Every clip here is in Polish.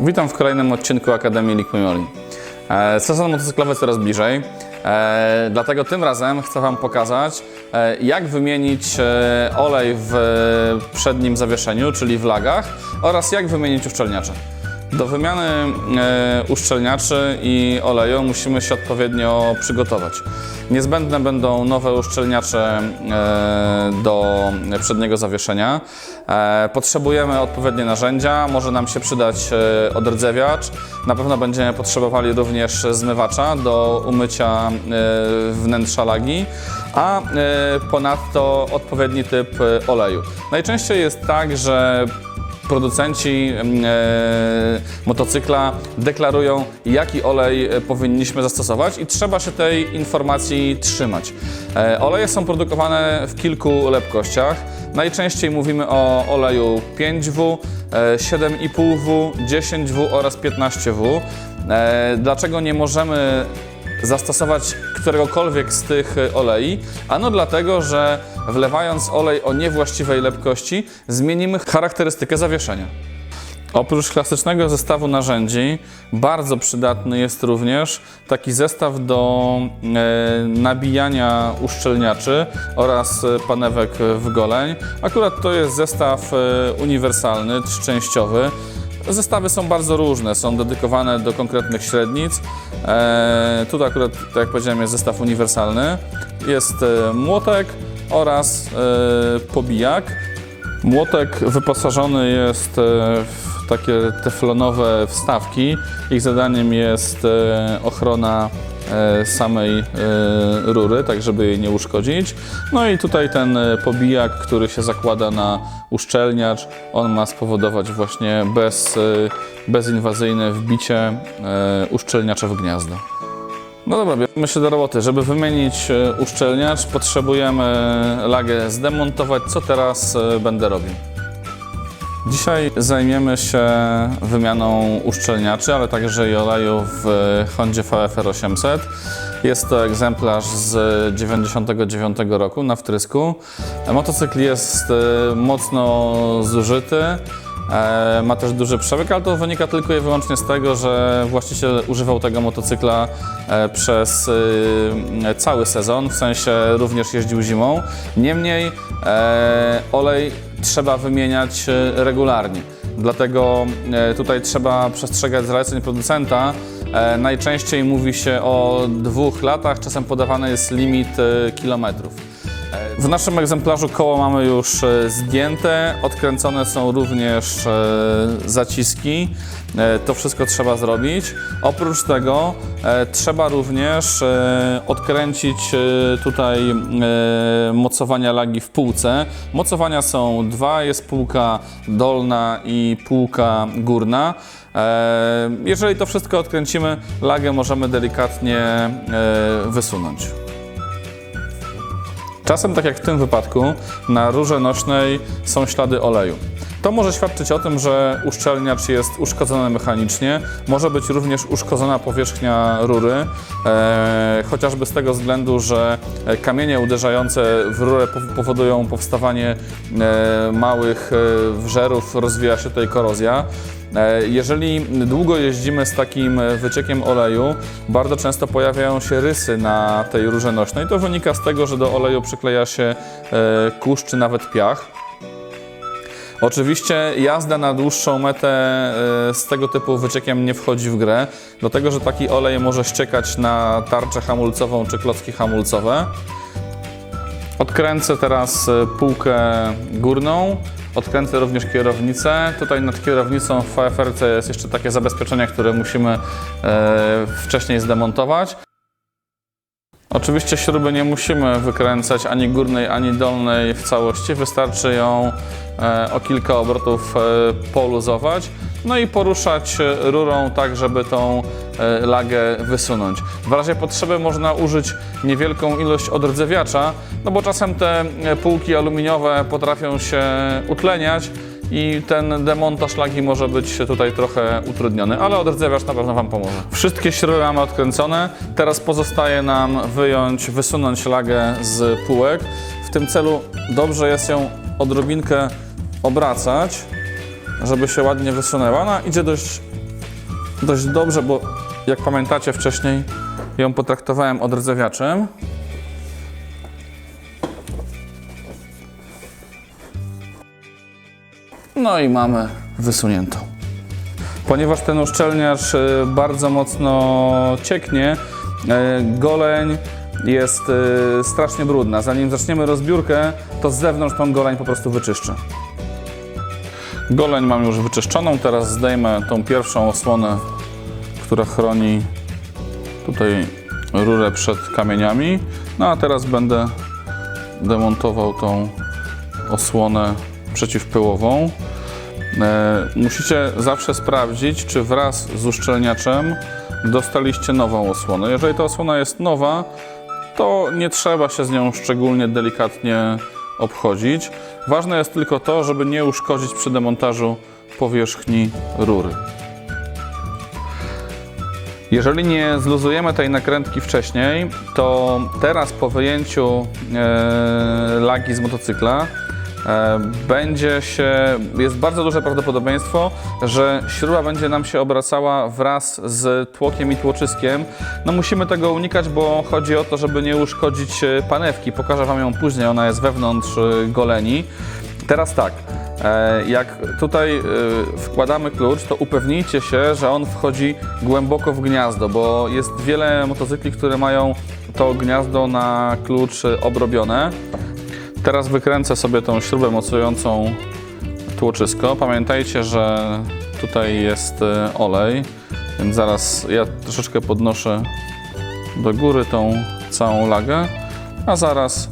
Witam w kolejnym odcinku Akademii Memorial. E, Sezon motocyklowy coraz bliżej, e, dlatego tym razem chcę Wam pokazać, e, jak wymienić olej w przednim zawieszeniu, czyli w lagach, oraz jak wymienić uszczelniacze. Do wymiany e, uszczelniaczy i oleju musimy się odpowiednio przygotować. Niezbędne będą nowe uszczelniacze e, do przedniego zawieszenia. E, Potrzebujemy odpowiednie narzędzia, może nam się przydać odrdzewiacz. Na pewno będziemy potrzebowali również zmywacza do umycia wnętrza lagi, a ponadto odpowiedni typ oleju. Najczęściej jest tak, że producenci e, motocykla deklarują, jaki olej e, powinniśmy zastosować i trzeba się tej informacji trzymać. E, oleje są produkowane w kilku lepkościach. Najczęściej mówimy o oleju 5W, e, 7,5W, 10W oraz 15W. E, dlaczego nie możemy zastosować któregokolwiek z tych y, olei? Ano dlatego, że wlewając olej o niewłaściwej lepkości zmienimy charakterystykę zawieszenia. Oprócz klasycznego zestawu narzędzi, bardzo przydatny jest również taki zestaw do e, nabijania uszczelniaczy oraz e, panewek w goleń. Akurat to jest zestaw e, uniwersalny, częściowy. Zestawy są bardzo różne, są dedykowane do konkretnych średnic. E, tutaj akurat, tak jak powiedziałem, jest zestaw uniwersalny. Jest e, młotek oraz e, pobijak. Młotek wyposażony jest e, w takie teflonowe wstawki. Ich zadaniem jest e, ochrona samej e, rury, tak żeby jej nie uszkodzić. No i tutaj ten e, pobijak, który się zakłada na uszczelniacz, on ma spowodować właśnie bez, e, bezinwazyjne wbicie e, uszczelniacza w gniazdo. No dobra, bierzemy się do roboty. Żeby wymienić e, uszczelniacz, potrzebujemy lagę zdemontować, co teraz e, będę robił. Dzisiaj zajmiemy się wymianą uszczelniaczy, ale także i oleju w Hondzie VFR 800. Jest to egzemplarz z 99 roku na wtrysku. Motocykl jest e, mocno zużyty. E, Ma też duży przebieg, ale to wynika tylko i wyłącznie z tego, że właściciel używał tego motocykla e, przez e, cały sezon, w sensie również jeździł zimą. Niemniej olej trzeba wymieniać regularnie. Dlatego tutaj trzeba przestrzegać zaleceń producenta. Najczęściej mówi się o dwóch latach, czasem podawany jest limit kilometrów. W naszym egzemplarzu koło mamy już e, zdjęte, odkręcone są również e, zaciski. E, To wszystko trzeba zrobić. Oprócz tego trzeba również odkręcić tutaj mocowania lagi w półce. Mocowania są dwa, jest półka dolna i półka górna. Jeżeli to wszystko odkręcimy, lagę możemy delikatnie wysunąć. Czasem, tak jak w tym wypadku, na rurze nośnej są ślady oleju. To może świadczyć o tym, że uszczelniacz jest uszkodzony mechanicznie. Może być również uszkodzona powierzchnia rury, e, chociażby z tego względu, że e, kamienie uderzające w rurę pow- powodują powstawanie e, małych e, wżerów, rozwija się tutaj korozja. E, Jeżeli długo jeździmy z takim wyciekiem oleju, bardzo często pojawiają się rysy na tej rurze nośnej. To wynika z tego, że do oleju przykleja się kurz czy nawet piach. Oczywiście jazda na dłuższą metę e, z tego typu wyciekiem nie wchodzi w grę, dlatego że taki olej może ściekać na tarczę hamulcową czy klocki hamulcowe. Odkręcę teraz e, półkę górną, odkręcę również kierownicę. Tutaj nad kierownicą w VFR jest jeszcze takie zabezpieczenie, które musimy e, wcześniej zdemontować. Oczywiście śruby nie musimy wykręcać ani górnej, ani dolnej w całości. Wystarczy ją e, o kilka obrotów e, poluzować. No i poruszać e, rurą tak, żeby tą lagę wysunąć. W razie potrzeby można użyć niewielką ilość odrdzewiacza, no bo czasem te półki aluminiowe potrafią się utleniać i ten demontaż lagi może być tutaj trochę utrudniony, ale odrdzewiacz na pewno Wam pomoże. Wszystkie śruby mamy odkręcone, teraz pozostaje nam wyjąć, wysunąć lagę z półek. W tym celu dobrze jest ją odrobinkę obracać, żeby się ładnie wysunęła. Ona idzie dość dość dobrze, bo jak pamiętacie wcześniej ją potraktowałem odrdzewiaczem. No i mamy wysuniętą. Ponieważ ten uszczelniacz y, bardzo mocno cieknie, y, goleń jest y, strasznie brudna. Zanim zaczniemy rozbiórkę, to z zewnątrz tą goleń po prostu wyczyszczę. Goleń mam już wyczyszczoną, teraz zdejmę tą pierwszą osłonę, która chroni tutaj rurę przed kamieniami. No a teraz będę demontował tą osłonę przeciwpyłową. E, musicie zawsze sprawdzić, czy wraz z uszczelniaczem dostaliście nową osłonę. Jeżeli ta osłona jest nowa, to nie trzeba się z nią szczególnie delikatnie obchodzić. Ważne jest tylko to, żeby nie uszkodzić przy demontażu powierzchni rury. Jeżeli nie zluzujemy tej nakrętki wcześniej, to teraz po wyjęciu e, lagi z motocykla będzie się, jest bardzo duże prawdopodobieństwo, że śruba będzie nam się obracała wraz z tłokiem i tłoczyskiem. No musimy tego unikać, bo chodzi o to, żeby nie uszkodzić e, panewki. Pokażę Wam ją później, ona jest wewnątrz e, goleni. Teraz tak, e, jak tutaj e, wkładamy klucz, to upewnijcie się, że on wchodzi głęboko w gniazdo, bo jest wiele motocykli, które mają to gniazdo na klucz e, obrobione. Teraz wykręcę sobie tą śrubę mocującą tłoczysko. Pamiętajcie, że tutaj jest e, olej, więc zaraz ja troszeczkę podnoszę do góry tą całą lagę, a zaraz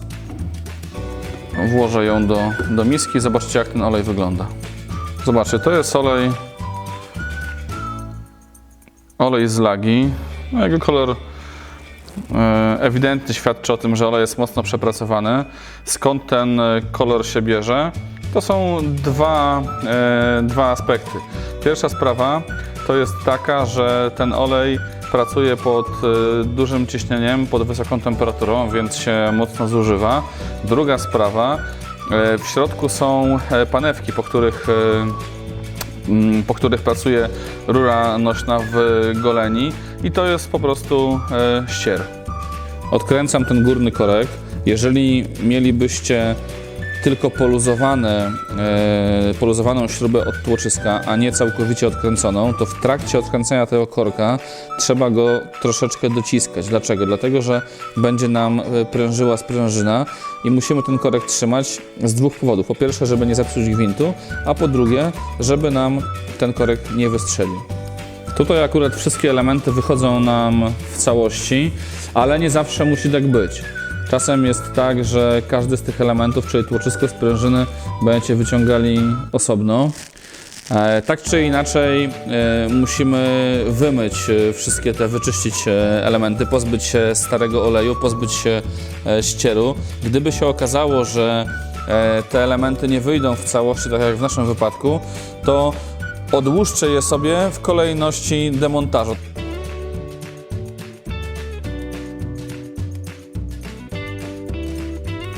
włożę ją do, do miski. Zobaczcie, jak ten olej wygląda. Zobaczcie, to jest olej olej z lagi. No, jego kolor ewidentnie świadczy o tym, że olej jest mocno przepracowany. Skąd ten e, kolor się bierze? To są dwa, e, dwa aspekty. Pierwsza sprawa to jest taka, że ten olej pracuje pod e, dużym ciśnieniem, pod wysoką temperaturą, więc się mocno zużywa. Druga sprawa, e, w środku są e, panewki, po których e, mm, po których pracuje rura nośna w goleni i to jest po prostu e, ścier. Odkręcam ten górny korek. Jeżeli mielibyście tylko poluzowane, e, poluzowaną śrubę od tłoczyska, a nie całkowicie odkręconą, to w trakcie odkręcania tego korka trzeba go troszeczkę dociskać. Dlaczego? Dlatego, że będzie nam e, prężyła sprężyna i musimy ten korek trzymać z dwóch powodów. Po pierwsze, żeby nie zepsuć gwintu, a po drugie, żeby nam ten korek nie wystrzelił. Tutaj akurat wszystkie elementy wychodzą nam w całości, ale nie zawsze musi tak być. Czasem jest tak, że każdy z tych elementów, czyli tłoczysko sprężyny, będziecie wyciągali osobno. E, Tak czy inaczej e, musimy wymyć e, wszystkie te, wyczyścić elementy, pozbyć się starego oleju, pozbyć się ścieru. Gdyby się okazało, że te elementy nie wyjdą w całości, tak jak w naszym wypadku, to odłóżcie je sobie w kolejności demontażu.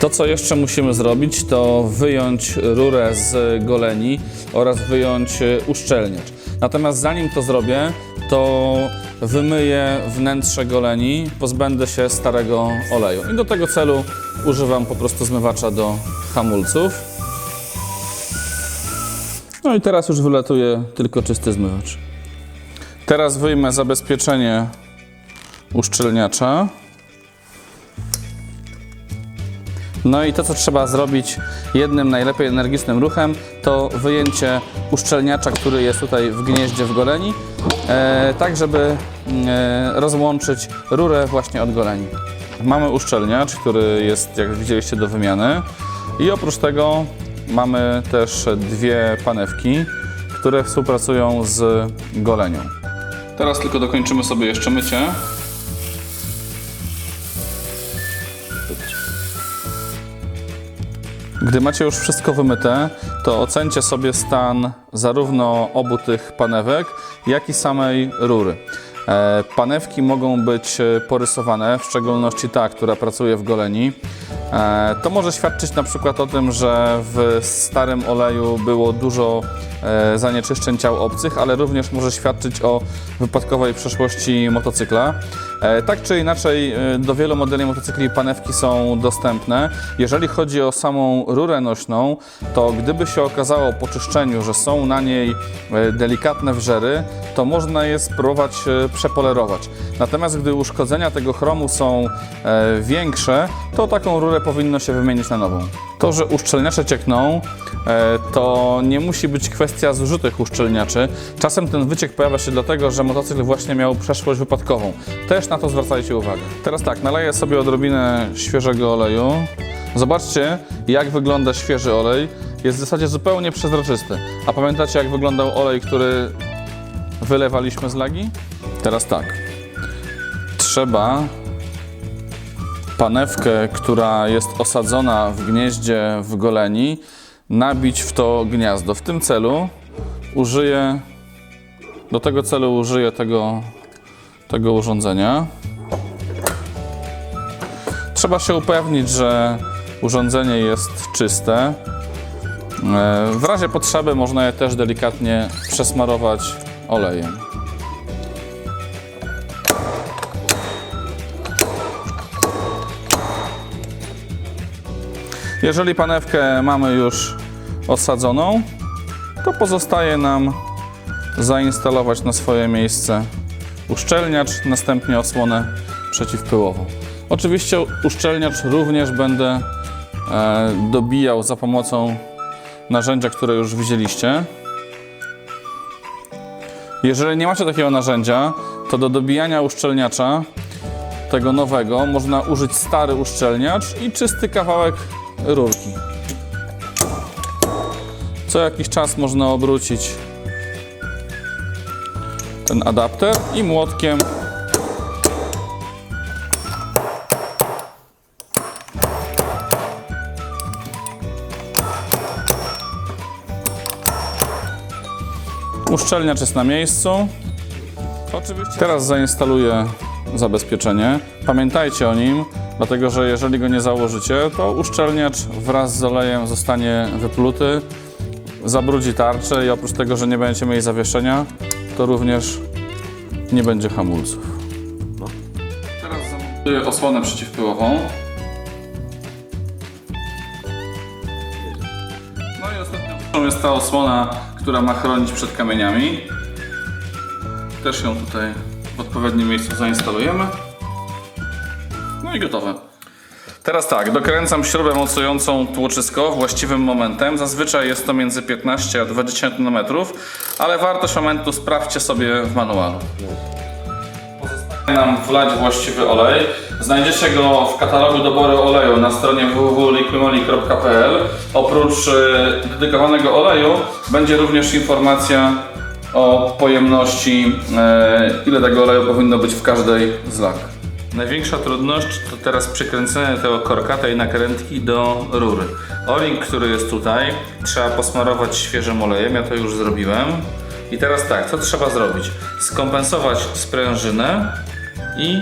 To, co jeszcze musimy zrobić, to wyjąć rurę z goleni oraz wyjąć e, uszczelniacz. Natomiast zanim to zrobię, to wymyję wnętrze goleni, pozbędę się starego oleju. I do tego celu używam po prostu zmywacza do hamulców. No i teraz już wylatuje tylko czysty zmywacz. Teraz wyjmę zabezpieczenie uszczelniacza. No i to, co trzeba zrobić jednym najlepiej energicznym ruchem, to wyjęcie uszczelniacza, który jest tutaj w gnieździe w goleni, e, tak żeby e, rozłączyć rurę właśnie od goleni. Mamy uszczelniacz, który jest, jak widzieliście, do wymiany i oprócz tego mamy też dwie panewki, które współpracują z golenią. Teraz tylko dokończymy sobie jeszcze mycie. Gdy macie już wszystko wymyte, to ocencie sobie stan zarówno obu tych panewek, jak i samej rury. E, Panewki mogą być e, porysowane, w szczególności ta, która pracuje w goleni. E, To może świadczyć na przykład o tym, że w starym oleju było dużo zanieczyszczeń ciał obcych, ale również może świadczyć o wypadkowej przeszłości motocykla. E, Tak czy inaczej, e, do wielu modeli motocykli panewki są dostępne. Jeżeli chodzi o samą rurę nośną, to gdyby się okazało po czyszczeniu, że są na niej e, delikatne wrzery, to można je spróbować e, przepolerować. Natomiast gdy uszkodzenia tego chromu są e, większe, to taką rurę powinno się wymienić na nową. To, że uszczelniacze ciekną, e, to nie musi być kwestia zużytych uszczelniaczy. Czasem ten wyciek pojawia się dlatego, że motocykl właśnie miał przeszłość wypadkową. Też na to zwracajcie uwagę. Teraz tak, naleję sobie odrobinę świeżego oleju. Zobaczcie, jak wygląda świeży olej. Jest w zasadzie zupełnie przezroczysty. A pamiętacie, jak wyglądał olej, który wylewaliśmy z lagi? Teraz tak. Trzeba panewkę, która jest osadzona w gnieździe w goleni, nabić w to gniazdo. W tym celu użyję, do tego celu użyję tego, tego urządzenia. Trzeba się upewnić, że urządzenie jest czyste. E, W razie potrzeby można je też delikatnie przesmarować olejem. Jeżeli panewkę mamy już osadzoną, to pozostaje nam zainstalować na swoje miejsce uszczelniacz, następnie osłonę przeciwpyłową. Oczywiście uszczelniacz również będę e, dobijał za pomocą narzędzia, które już widzieliście. Jeżeli nie macie takiego narzędzia, to do dobijania uszczelniacza tego nowego można użyć stary uszczelniacz i czysty kawałek rurki. Co jakiś czas można obrócić ten adapter i młotkiem Uszczelniacz jest na miejscu. Oczywiście. Teraz zainstaluję zabezpieczenie. Pamiętajcie o nim, dlatego że jeżeli go nie założycie, to uszczelniacz wraz z olejem zostanie wypluty, zabrudzi tarczę i oprócz tego, że nie będziecie mieli zawieszenia, to również nie będzie hamulców. Teraz zamontuję osłonę przeciwpyłową. No i ostatnią jest ta osłona, która ma chronić przed kamieniami. Też ją tutaj w odpowiednim miejscu zainstalujemy. No i gotowe. Teraz tak, dokręcam śrubę mocującą tłoczysko właściwym momentem. Zazwyczaj jest to między 15 a 20 Nm, ale wartość momentu sprawdźcie sobie w manualu. Pozostaje nam wlać właściwy olej. Znajdziecie go w katalogu doboru oleju na stronie www.liquimoli.pl. Oprócz y, dedykowanego oleju będzie również informacja o pojemności, e, ile tego oleju powinno być w każdej z lag. Największa trudność to teraz przykręcenie tego korka, tej nakrętki do rury. O-ring, który jest tutaj, trzeba posmarować świeżym olejem, ja to już zrobiłem. I teraz tak, co trzeba zrobić? Skompensować sprężynę i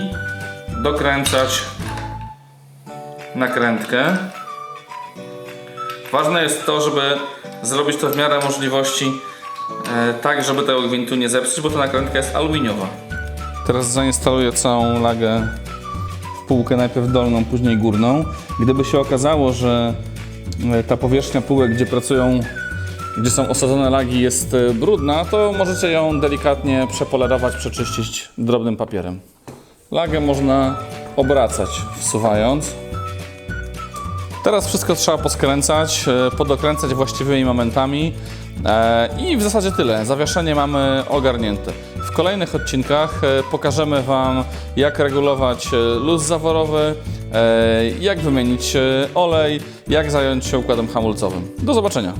dokręcać nakrętkę. Ważne jest to, żeby zrobić to w miarę możliwości e, tak, żeby tego gwintu nie zepsuć, bo ta nakrętka jest aluminiowa. Teraz zainstaluję całą lagę półkę, najpierw dolną, później górną. Gdyby się okazało, że e, ta powierzchnia półek, gdzie pracują, gdzie są osadzone lagi jest e, brudna, to możecie ją delikatnie przepolerować, przeczyścić drobnym papierem. Lagę można obracać, wsuwając. Teraz wszystko trzeba poskręcać, e, podokręcać właściwymi momentami i w zasadzie tyle. Zawieszenie mamy ogarnięte. W kolejnych odcinkach e, pokażemy Wam, jak regulować e, luz zaworowy, e, jak wymienić olej, jak zająć się układem hamulcowym. Do zobaczenia.